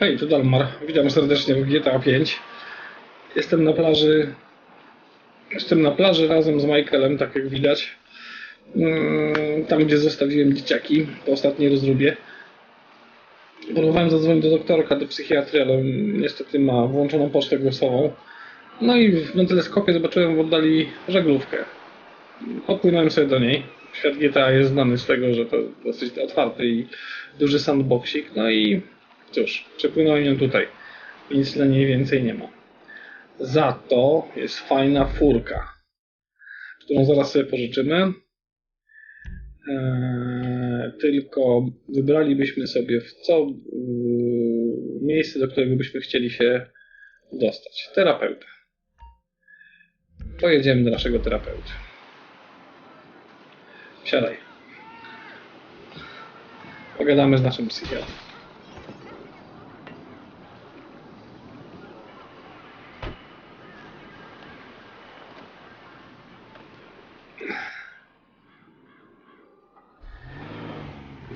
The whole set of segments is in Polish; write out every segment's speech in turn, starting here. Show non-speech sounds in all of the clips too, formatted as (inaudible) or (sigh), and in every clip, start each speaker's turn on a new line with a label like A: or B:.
A: Hej, to Dalmar. Witam serdecznie w GTA 5. Jestem na plaży. Jestem na plaży razem z Michaelem, tak jak widać. Mm, Tam, gdzie zostawiłem dzieciaki po ostatniej rozróbie. Próbowałem zadzwonić do doktorka, do psychiatry, ale niestety ma włączoną pocztę głosową. No i na teleskopie zobaczyłem w oddali żaglówkę. Odpłynąłem sobie do niej. Świat GTA jest znany z tego, że to dosyć otwarty i duży sandboxik. No i cóż, przepłynąłem ją tutaj. Nic dla niej więcej nie ma. Za to jest fajna furka, którą zaraz sobie pożyczymy. Eee, tylko wybralibyśmy sobie w co yy, miejsce, do którego byśmy chcieli się dostać. Terapeuta. Pojedziemy do naszego terapeuty. Siadaj. Pogadamy z naszym psychiatrą.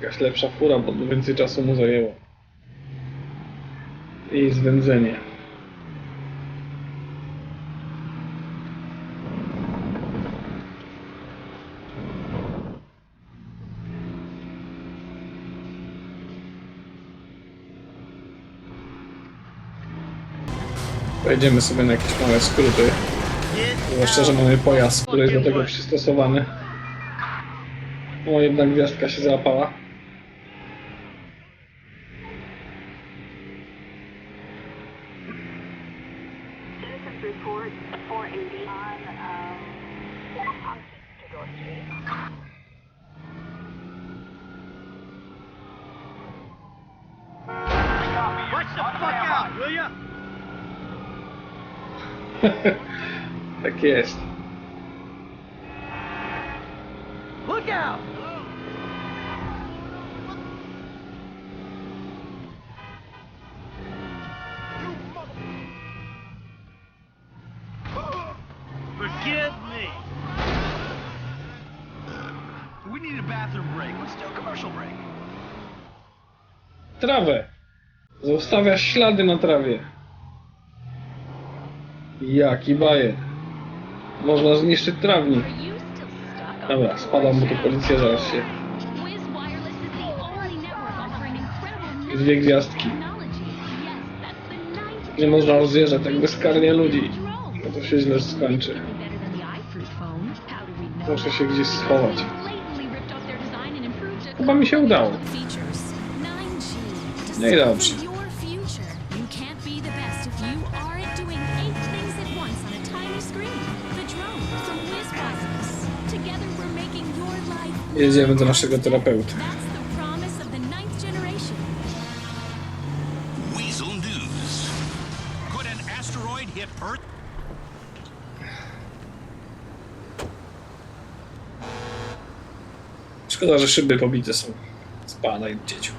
A: Jakaś lepsza fura, bo więcej czasu mu zajęło. I zwędzenie. Pojedziemy sobie na jakieś małe skróty. Zwłaszcza, że mamy pojazd, który jest do tego przystosowany. O, jedna gwiazdka się załapała.
B: Citizens report 480 on, um, on Tudor Street.
C: Watch the fuck out, will ya?
A: Tak jest.
C: Look out! Forgive me. We need a bathroom break. Let's do a commercial break.
A: Trawę. Zostawia ślady na trawie. Jaki bajer. Można zniszczyć trawnik. Dobra, spadam, bo tu policja zaraz się... Dwie gwiazdki. Nie można rozjeżdżać tak bezkarnie ludzi. Bo to się źle skończy. Muszę się gdzieś schować. Chyba mi się udało.
D: Features 9G.
A: No i dobrze. Jedziemy do naszego terapeuty. Szkoda, że szyby pobite są. Spadaj, dzieciu.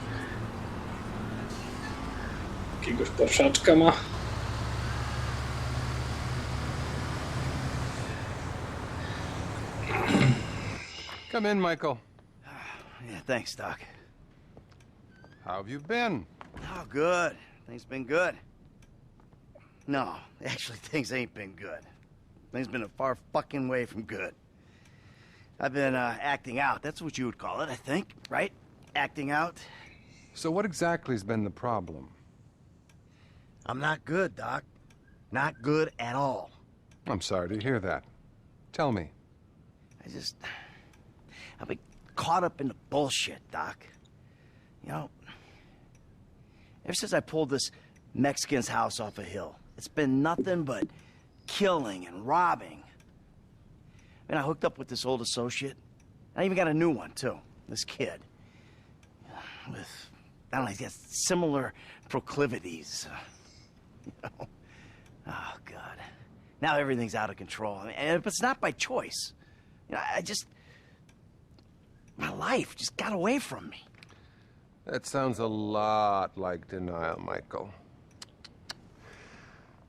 A: Jakiegoś porszaczka ma.
E: Come in, Michael. (sighs)
F: Yeah, thanks, Doc.
E: How have you been?
F: Oh, good. Things been good. No, actually, (laughs) things ain't been good. Things been a far fucking way from good. I've been uh, acting out. That's what you would call it, I think, right? Acting out.
E: So, what exactly has been the problem?
F: I'm not good, Doc. Not good at all.
E: I'm sorry to hear that. Tell me.
F: I just. I've been caught up in the bullshit, Doc. You know, ever since I pulled this Mexican's house off a hill, it's been nothing but killing and robbing. And I hooked up with this old associate. I even got a new one, too. This kid. With, I don't know, he's got similar proclivities. (laughs) Oh, God. Now everything's out of control. I mean, and it's not by choice. You know, I just. My life just got away from me.
E: That sounds a lot like denial, Michael.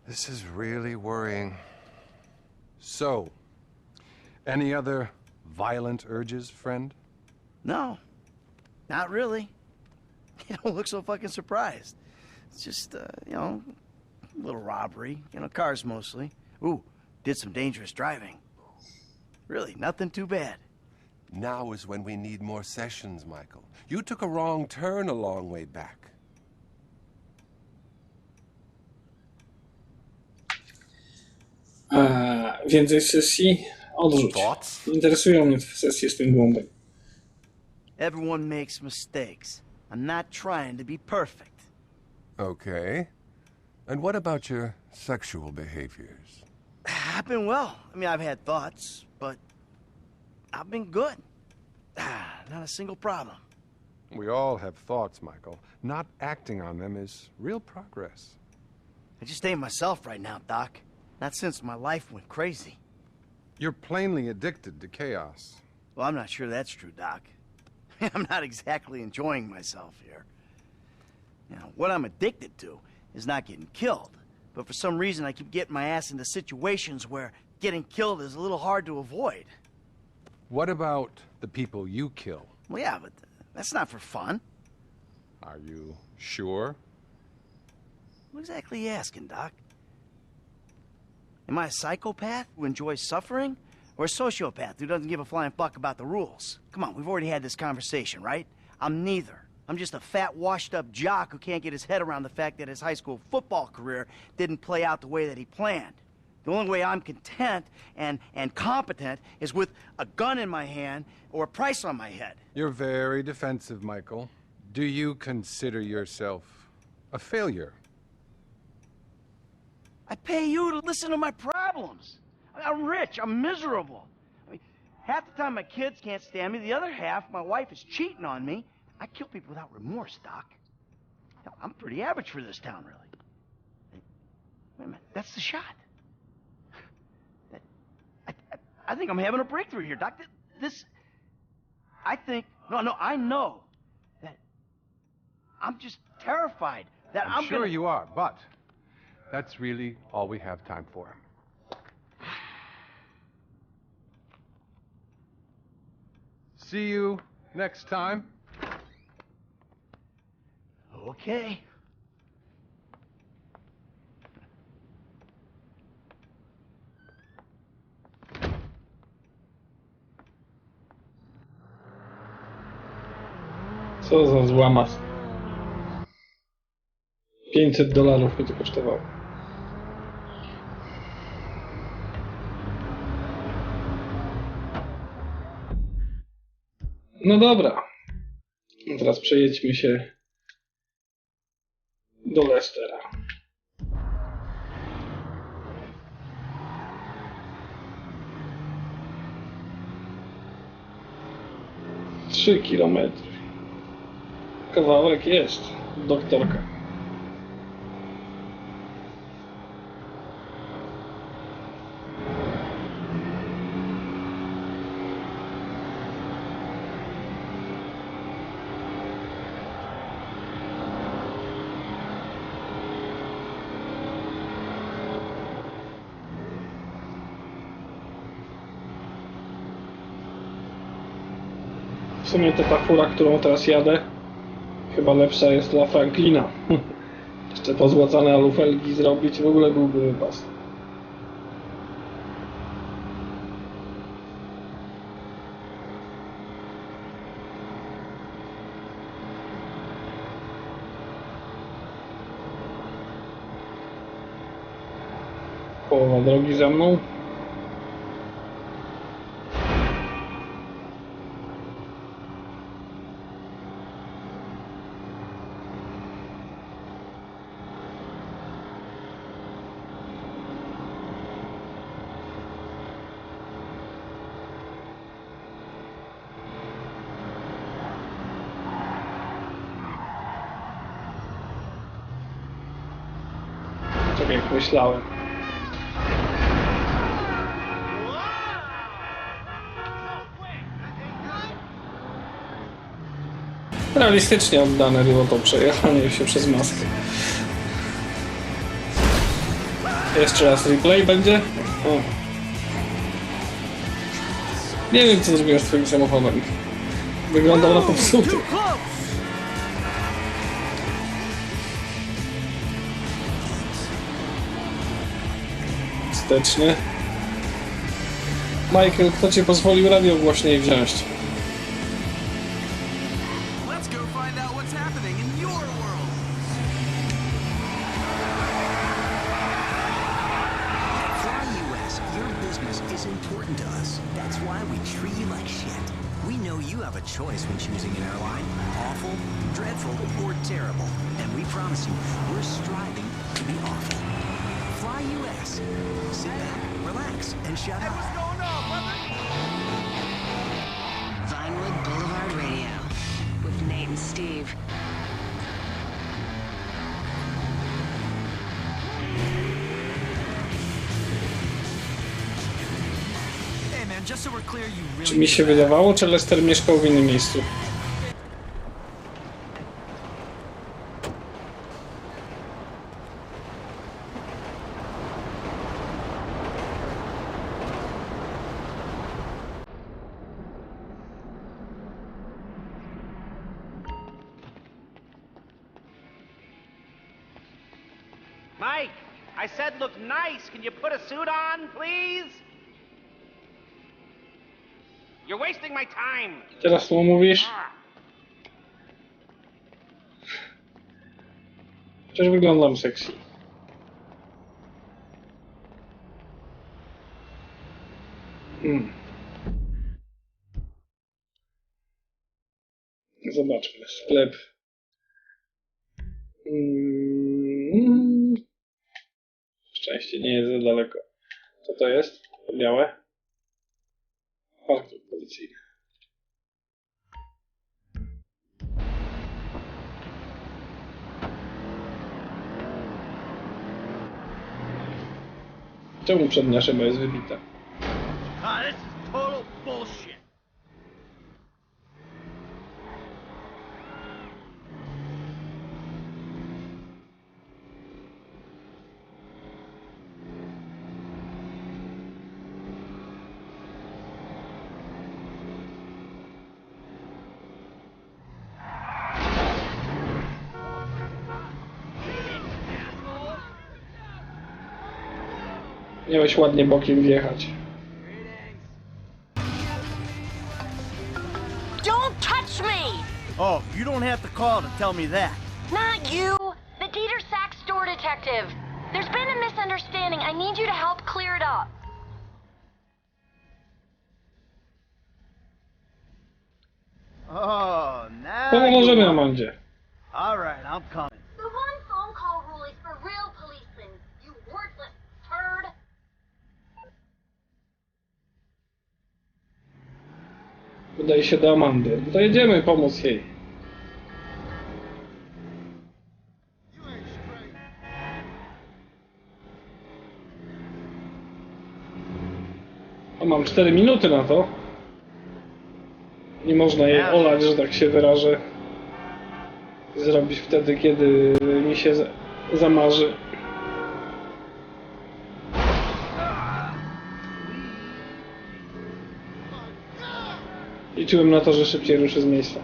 E: This is really worrying. So, any other violent urges, friend?
F: No, not really. (laughs) You don't look so fucking surprised. It's just, uh, you know, a little robbery. You know, cars mostly. Ooh, did some dangerous driving. Really, nothing too bad.
E: Now is when we need more sessions, Michael. You took a wrong turn a long way back.
A: A więcej sesji? Odrzuć. Nie interesują mnie te sesje z tym głąbem.
F: Everyone makes mistakes. I'm not trying to be perfect.
E: Okay. And what about your sexual behaviors? (sighs)
F: I've been well. I mean, I've had thoughts, but I've been good. Ah, (sighs) Not a single problem.
G: We all have thoughts, Michael. Not acting on them is real progress.
F: I just ain't myself right now, Doc. Not since my life went crazy.
G: You're plainly addicted to chaos.
F: Well, I'm not sure that's true, Doc. (laughs) I'm not exactly enjoying myself here. Now, what I'm addicted to is not getting killed. But for some reason, I keep getting my ass into situations where getting killed is a little hard to avoid.
G: What about the people you kill?
F: Well, yeah, but that's not for fun.
G: Are you sure?
F: What exactly are you asking, Doc? Am I a psychopath who enjoys suffering? Or a sociopath who doesn't give a flying fuck about the rules? Come on, we've already had this conversation, right? I'm neither. I'm just a fat, washed up jock who can't get his head around the fact that his high school football career didn't play out the way that he planned. The only way I'm content and, and competent is with a gun in my hand or a price on my head.
G: You're very defensive, Michael. Do you consider yourself a failure?
F: I pay you to listen to my problems. I'm rich. I'm miserable. I mean, half the time my kids can't stand me. The other half, my wife is cheating on me. I kill people without remorse, Doc. I'm pretty average for this town, really. Wait a minute. That's the shot. That, I, I, think I'm having a breakthrough here, Doc. This. I think. No, no, I know that. I'm just terrified that I'm,
G: I'm, sure
F: gonna-
G: you are, but that's really all we have time for. See you next time.
F: Okay.
A: Co za złamas. 500 dolarów mnie to kosztowało. No dobra. Teraz przejedźmy się do Leicestera. Trzy kilometry. Kawałek jest, doktorka. W sumie ta fura, którą teraz jadę, chyba lepsza jest dla Franklina. (laughs) Jeszcze pozłacane alufelgi zrobić, w ogóle byłby wypas. Połowa drogi za mną. Myślałem. Realistycznie oddane było to przejechanie się przez maskę. Jeszcze raz replay będzie? O. Nie wiem co zrobiłem z twoim samochodem. Wyglądał na popsuty. Wsteczny. Michael, kto cię pozwolił radio głośniej wziąć?
C: Hey, what's going on, brother?
H: Vinewood Boulevard Radio with Nate and Steve.
C: Hey, man, just so we're clear, you really.
A: Czy mi się wydawało, czy Lester mieszkał w innym miejscu?
F: Please? You're wasting my time.
A: Teraz mu mówisz? Przecież wyglądam sexy. Hmm. Zobaczmy. Sklep. Mm. Szczęście nie jest za daleko. Co to jest? Białe? Parking policyjny. Czemu przednia szyba jest wybita?
F: Ah,
A: Miałeś ładnie bokiem wjechać.
D: Don't touch me!
I: Oh, you don't have to call to tell me that.
D: Not you! The Dieter Sachs store detective! There's been a misunderstanding. I need you to help clear it up.
I: Oh, now.
A: Pomożemy
I: you-
A: Amandzie.
I: All right, I'm coming.
A: Udaje się do Amandy. No to jedziemy pomóc jej. A mam 4 minuty na to. Nie można jej olać, że tak się wyrażę. Zrobić wtedy, kiedy mi się za- zamarzy. Liczyłem na to, że szybciej ruszy z miejsca.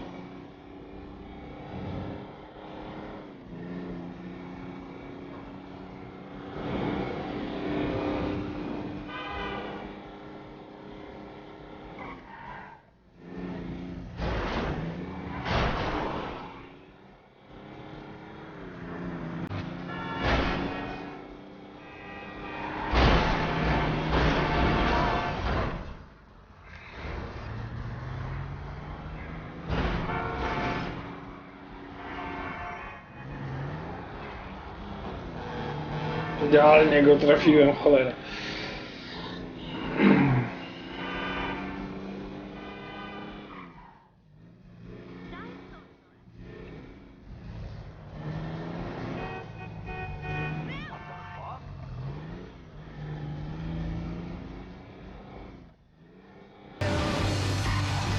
A: Idealnie go trafiłem, cholera.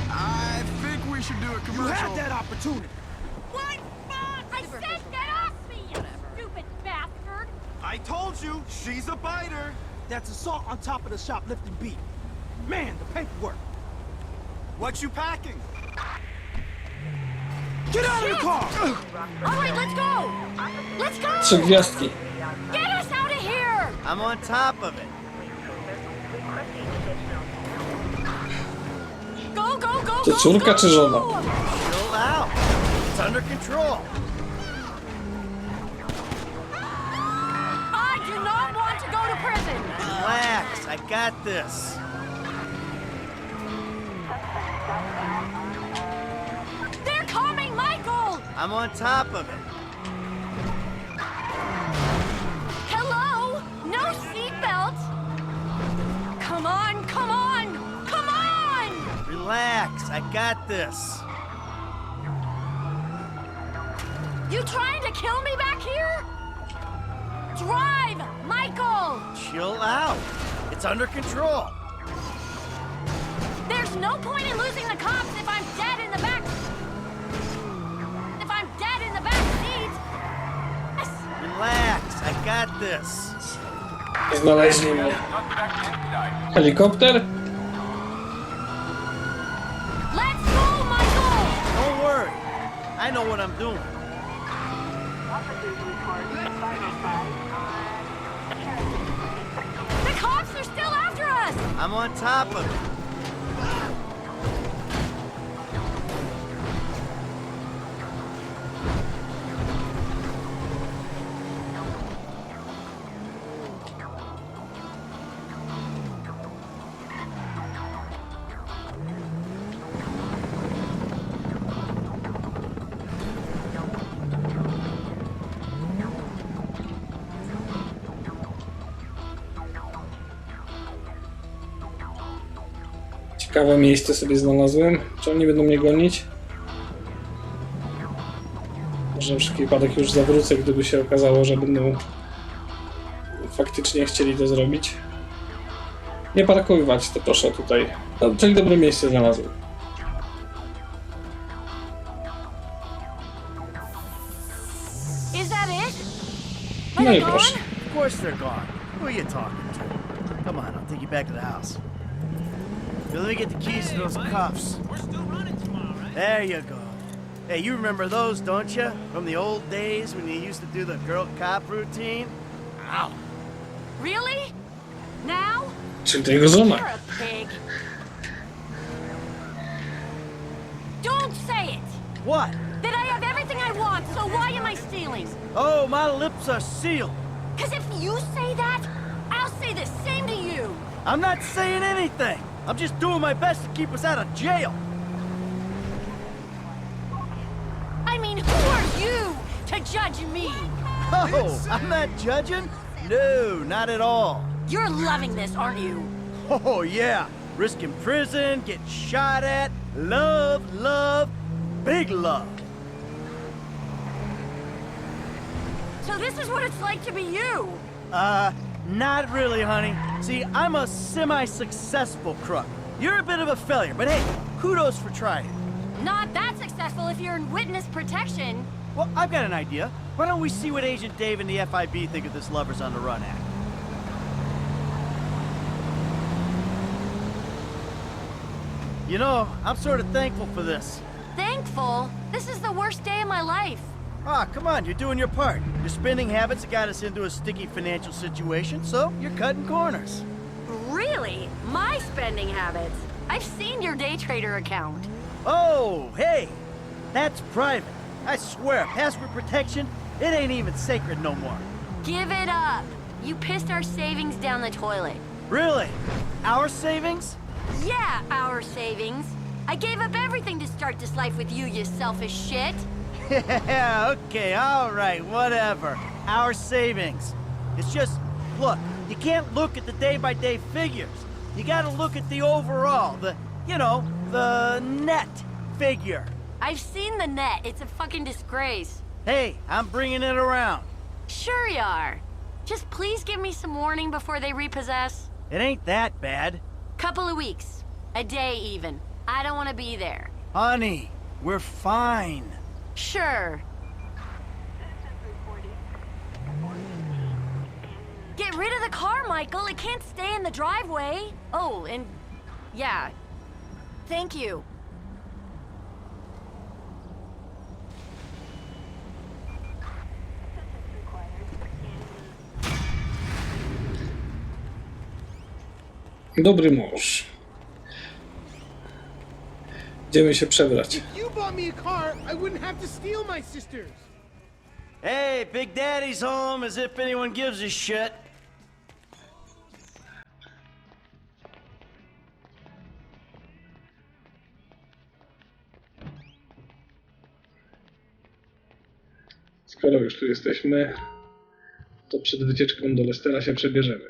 C: I think we should do a commercial.
I: You had that opportunity.
D: I
C: told you, she's a biter.
I: That's assault on top of the shoplifting beat. Man, the paperwork.
C: What you packing?
I: Get out Shit. of the car!
D: All right, let's go! Let's go!
A: Trzy.
D: Get us out of here!
I: I'm on top of it.
D: Go, go, go, go,
A: Czy córka, go!
F: Chill out. It's under control. Relax. I got this.
D: They're coming, Michael.
F: I'm on top of it.
D: Hello? No seatbelt. Come on, come on, come on!
F: Relax. I got this.
D: You trying to kill me back here? Drive, Michael.
F: Chill out. It's under control.
D: There's no point in losing the cops if I'm dead in the back. If I'm dead in the back seat. Yes.
F: Relax. I got this.
A: Znaleźli mnie. Helikopter?
D: Let's go, Michael.
F: Don't worry. I know what I'm doing.
D: The cops are still after us.
F: I'm on top of it.
A: Ciekawe miejsce sobie znalazłem. Czy oni będą mnie gonić? Może na wszelki wypadek już zawrócę, gdyby się okazało, że będą faktycznie chcieli to zrobić. Nie parkować, to proszę tutaj. No, czyli dobre miejsce znalazłem.
D: Is that it?
A: No
D: they
A: i
D: gone?
A: proszę.
F: Of course they're gone. Who are you talking to? Come on, I'll take you back to the house. Here, let me get the keys to those cuffs.
C: We're still running tomorrow, right?
F: There you go. Hey, you remember those, don't you? From the old days when you used to do the girl cop routine? Ow.
D: Really? Now?
A: Czyli to jego żona.
D: You're a pig. Don't say it.
F: What?
D: That I have everything I want, so why am I stealing?
F: Oh, my lips are sealed.
D: Because if you say that, I'll say the same to you.
F: I'm not saying anything. I'm just doing my best to keep us out of jail.
D: I mean, who are you to judge me?
F: Oh, I'm not judging? No, not at all.
D: You're loving this, aren't you?
F: Oh, yeah. Risking prison, getting shot at. Love, love, big love.
D: So this is what it's like to be you.
F: Uh, not really, honey. See, I'm a semi-successful crook. You're a bit of a failure, but hey, kudos for trying.
D: Not that successful if you're in witness protection.
F: Well, I've got an idea. Why don't we see what Agent Dave and the FIB think of this Lovers on the Run act? You know, I'm sort of thankful for this.
D: Thankful. This is the worst day of my life.
F: Ah, come on, you're doing your part. Your spending habits have got us into a sticky financial situation, so you're cutting corners.
D: Really? My spending habits? I've seen your day trader account.
F: Oh, hey! That's private. I swear, password protection, it ain't even sacred no more.
D: Give it up. You pissed our savings down the toilet.
F: Really? Our savings?
D: Yeah, our savings. I gave up everything to start this life with you, you selfish shit.
F: Yeah, okay, alright, whatever. Our savings. It's just, look, you can't look at the day-by-day figures. You gotta look at the overall, the, you know, the net figure.
D: I've seen the net. It's a fucking disgrace.
F: Hey, I'm bringing it around.
D: Sure you are. Just please give me some warning before they repossess.
F: It ain't that bad.
D: Couple of weeks. A day even. I don't want to be there.
F: Honey, we're fine.
D: Sure. Get rid of the car, Michael. It can't stay in the driveway. Oh, and yeah. Thank you.
A: Dobry mąż. Idziemy się przebrać.
J: You bought me a car, I wouldn't have to steal my sister's.
F: Hey, Big Daddy's home as if anyone gives a shit.
A: Skoro już tu jesteśmy, to przed wycieczką do Lestera się przebierzemy.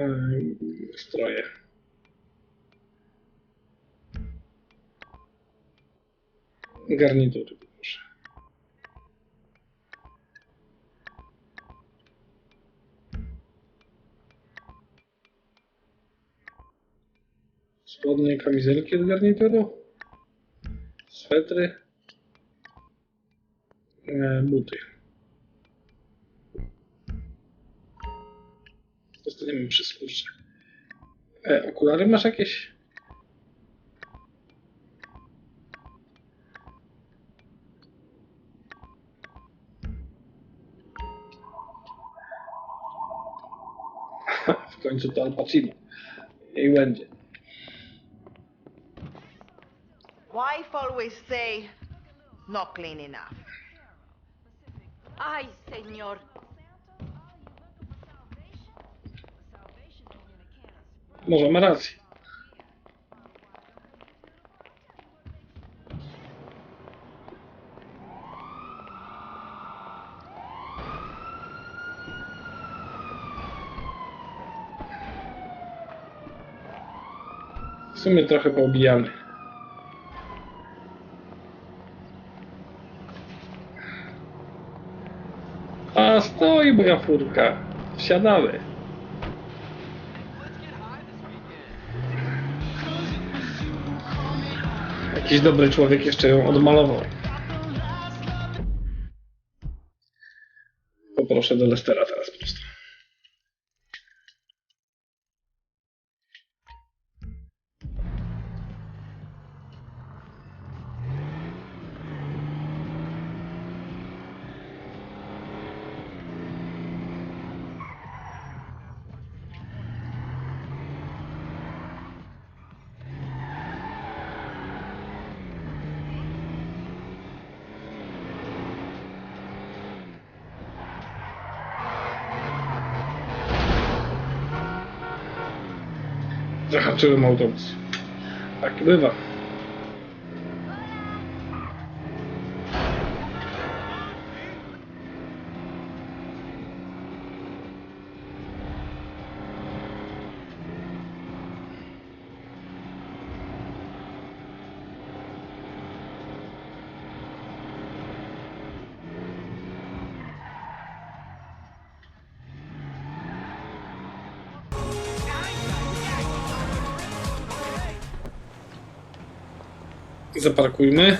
A: Ehm, Stroje. Garnitury, proszę. Spodnie, kamizelki od garnituru, swetry, e, buty. Zostaniemy przy skórze. E, okulary masz jakieś? into Dalmatina. He went.
K: Wife always say, not clean enough.
B: Ay, senor.
A: Może ma rację. W sumie trochę poobijamy. A stoi moja furka. Wsiadamy. Jakiś dobry człowiek jeszcze ją odmalował. Poproszę do Lestera teraz po prostu. Zahaczyłem autobus. Tak bywa. Zaparkujmy.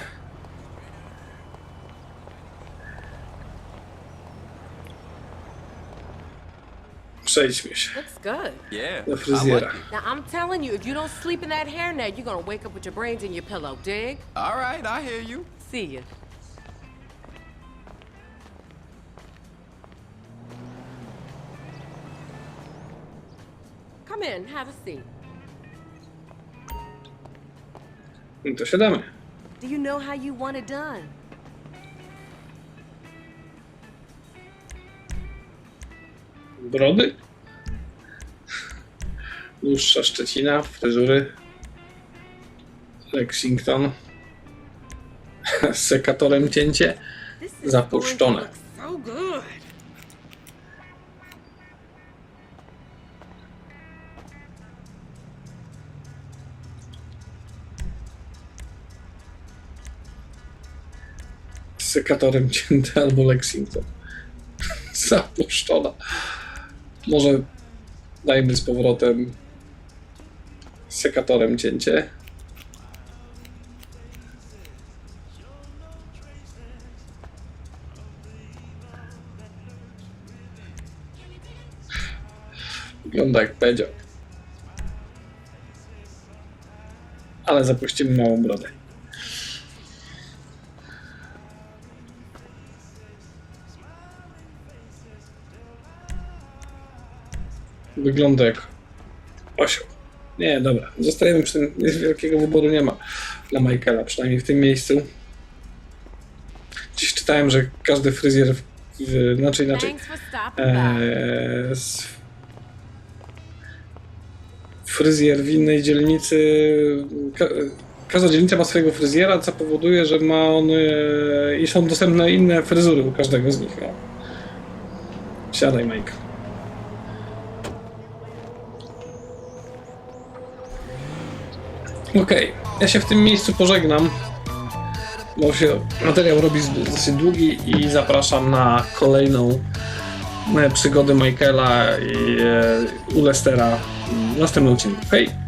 A: Przejdźmy się
L: Looks good.
M: Yeah.
A: do fryzjera.
L: Now I'm telling you, if you don't sleep in that hairnet, you're gonna wake up with your brains in your pillow. Dig?
M: All right, I hear you.
L: See ya. Come in, have a seat.
A: No to siadamy.
L: Do you know how you want it done?
A: Brody. Dłuższa szczecina, fryzury. Lexington. Z (laughs) sekatorem cięcie. Zapuszczone. Sekatorem cięte albo Lexington. Zapuszczona. Może dajmy z powrotem sekatorem cięcie. Wygląda jak powiedział. Ale zapuścimy małą brodę. Wygląda jak osioł. Nie, dobra. Zostajemy przy tym. Wielkiego wyboru nie ma dla Michaela, przynajmniej w tym miejscu. Dziś czytałem, że każdy fryzjer, w, w, znaczy inaczej, e, s- fryzjer w innej dzielnicy, ka, każda dzielnica ma swojego fryzjera, co powoduje, że ma on e, i są dostępne inne fryzury u każdego z nich. No. Siadaj, Mike. Okej, ja się w tym miejscu pożegnam, bo się materiał robi dosyć długi i zapraszam na kolejną e, przygodę Michaela i e, u Lestera w następnym odcinku. Hej!